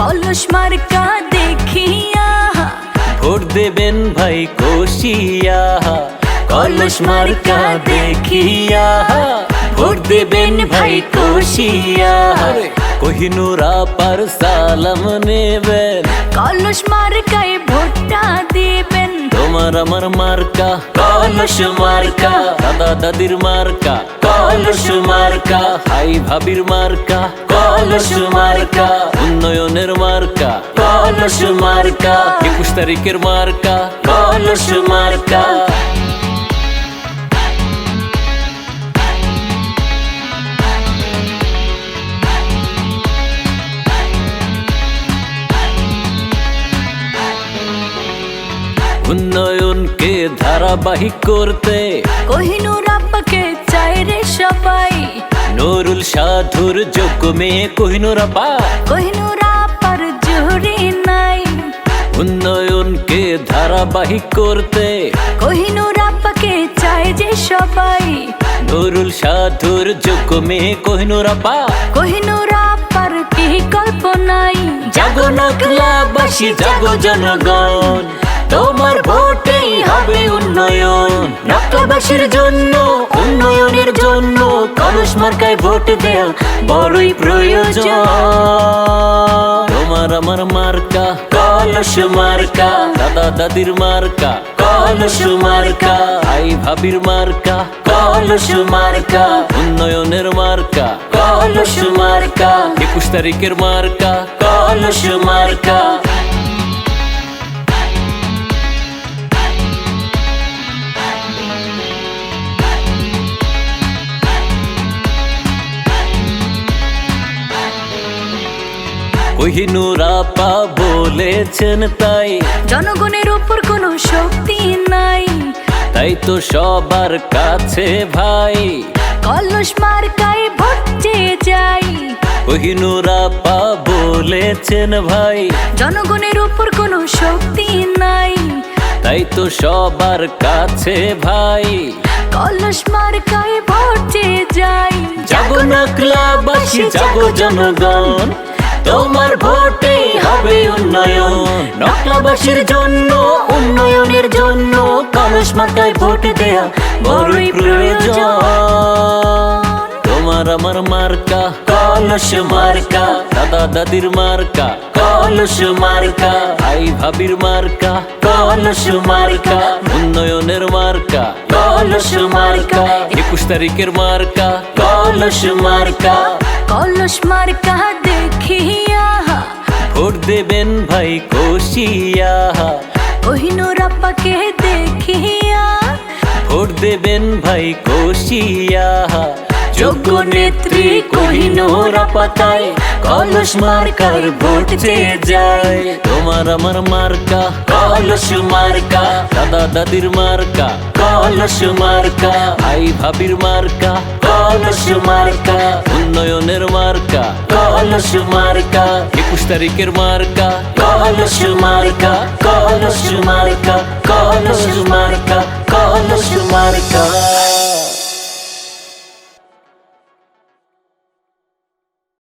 কলস মার্কা দেখিয়া। ভোট দেবেন ভাই কোশিয়া কলস মার্কা দেখিয়া। ভোট দেবেন ভাই কোশিয়া কোহিনুরা পার সালাম নেবেন। তোমার আমার মার্কা কলস মার্কা দাদা দাদির মার্কা কলস মার্কা হাই ভাবির মার্কা কলস মার্কা উন্নয়নের মার্কা কলস মার্কা একুশ তারিখের মার্কা কলস মার্কা ধারাবাহিক করতে। কোহিনুর আব্বাকে চাই রে সবাই। নুরুল সাধুর যোগ্য মেয়ে কোহিনুর আপা কোহিনুর আব্বার জুড়ি নাই। উন্নয়নকে ধারাবাহিক করতে। কোহিনুর আব্বাকে চাই যে সবাই। নুরুল সাধুর যোগ্য মেয়ে কোহিনুর আপা কোহিনুর আব্বার কি কল্পনাই? জাগো নকলাবাসী জাগো জনগণ। তোমার ভোটেই হবে উন্নয়ন। নকলাবাসীর জন্য, উন্নয়নের জন্য কলস মার্কায় ভোট দেয়া বড়ই প্রয়োজন। তোমার আমার মার্কা, কলস মার্কা, দাদা দাদির মার্কা, কলস মার্কা, ভাই ভাবির মার্কা, কলস মার্কা, উন্নয়নের মার্কা, কলস মার্কা, একুশ তারিখের মার্কা, কলস মার্কা। কোহিনুরা পা বলেছেন তাই। জনগণের উপর কোনো শক্তি নাই। তাই তো সবার কাছে ভাই। কলস মার্কায় ভোট চেয়ে যাই। কোহিনুরা পা বলেছেন ভাই। জনগণের উপর কোনো শক্তি নাই। তাই তো সবার কাছে ভাই। কলস মার্কায় ভোট চেয়ে যাই। জাগো নকলাবাসী জাগো জনগণ। তোমার ভোটে হবে উন্নয়ন। নকলাবাসীর জন্য উন্নয়নের জন্য কলস মার্কায় ভোট দেয়া বড়ই প্রয়োজন। তোমার আমার মার্কা কলস মার্কা। দাদা দাদির মার্কা কলস মার্কা। ভাই ভাবির মার্কা কলস মার্কা। উন্নয়নের মার্কা। কলস মার্কা। একুশ তারিখের মার্কা। কলস মার্কা। কলস মার্কা দেবেন ভাই কোশিয়া কোহিনুর আব্বাকে দেখিয়া? ভোট দেবেন ভাই কোশিয়া যোগ্য নেত্রী কোহিনুর পাতায় কলস মার্কার ভোট চেয়ে যায়। তোমার আমার মার্কা কলস মার্কা। দাদা দাদির মার্কা কলস মার্কা। ভাই ভাবির মার্কা কলস মার্কা। উন্নয়নের মার্কা। কলস মার্কা। একুশ তারিখের মার্কা। কলস মার্কা কলস মার্কা কলস মার্কা কলস মার্কা।